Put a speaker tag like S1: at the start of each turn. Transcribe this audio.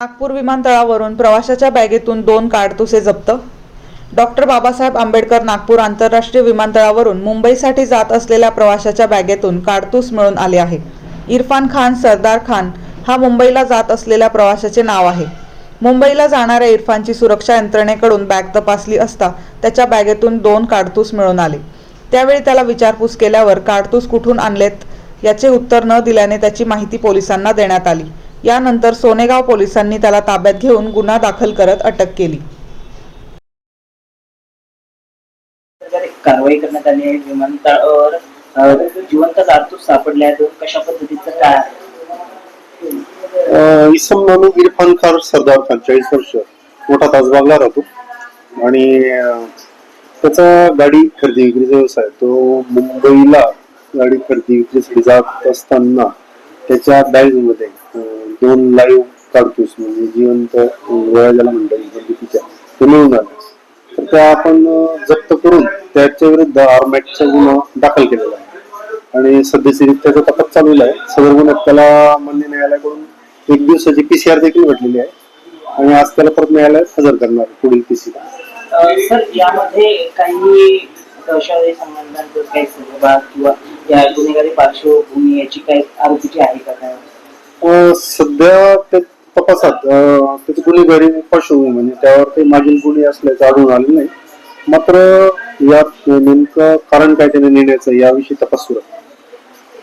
S1: नागपूर विमानतळावरून प्रवाशाच्या बॅगेतून दोन काडतुसे जप्त? डॉक्टर बाबासाहेब आंबेडकर नागपूर आंतरराष्ट्रीय विमानतळावरून मुंबईसाठी जात असलेल्या प्रवाशाच्या बॅगेतून काडतूस मिळून आले आहे. इरफान खान सरदार खान हा मुंबईला जात असलेल्या प्रवाशाचे नाव आहे. मुंबईला जाणाऱ्या इरफानची सुरक्षा यंत्रणेकडून बॅग तपासली असता त्याच्या बॅगेतून दोन काडतूस मिळून आले. त्यावेळी त्याला विचारपूस केल्यावर काडतूस कुठून आणलेत याचे उत्तर न दिल्याने त्याची माहिती पोलिसांना देण्यात आली. यानंतर सोनेगाव पोलिसांनी त्याला ताब्यात घेऊन गुन्हा दाखल करत अटक केली.
S2: जर कारवाई करण्यात आली आहे. विमानतळावर जिवंत कारतूस सापडले आहेत. कशा पद्धतीचं काय
S3: इसम नानू इरफान खान सरदार खान चाळीस वर्ष. मोठा ताजबागला राहतो. आणि त्याचा गाडी खरेदी विक्रीचा व्यवसाय आहे. तो मुंबईला गाडी खरेदी विक्रीसाठी जात असताना त्याच्या बॅगमध्ये अं, दोन लाईव्ह काढतोस म्हणजे जिवंत गोळ्या ज्याला म्हणता येईल ते मिळून आले तर त्या आपण जप्त करून त्याच्या विरुद्ध आर्मॅटचा गुन्हा दाखल केलेला आहे. आणि सध्याची त्याचा तपास चालू आहे सदर गुन्ह्यात त्याला मान्य न्यायालयाकडून एक दिवसाची पीसीआर देखील भेटलेली आहे. आणि आज त्याला परत न्यायालयात हजर करणार पुढील पीसीआर
S2: सर यामध्ये काही दहशतवादी संबंधांचं काही सहभाग किंवा या गुन्हेगारी पार्श्वभूमी याची काही आरोपीची आहे का काय?
S3: सध्या ते तपासात. त्याचे त्याची गुन्हेगारी पार्श्वभूमी म्हणजे त्यावर काही मागील गुन्हे असल्याचं आढळून आले नाही. मात्र यात नेमकं कारण काय त्याने नेण्याचं याविषयी तपास सुरू आहे.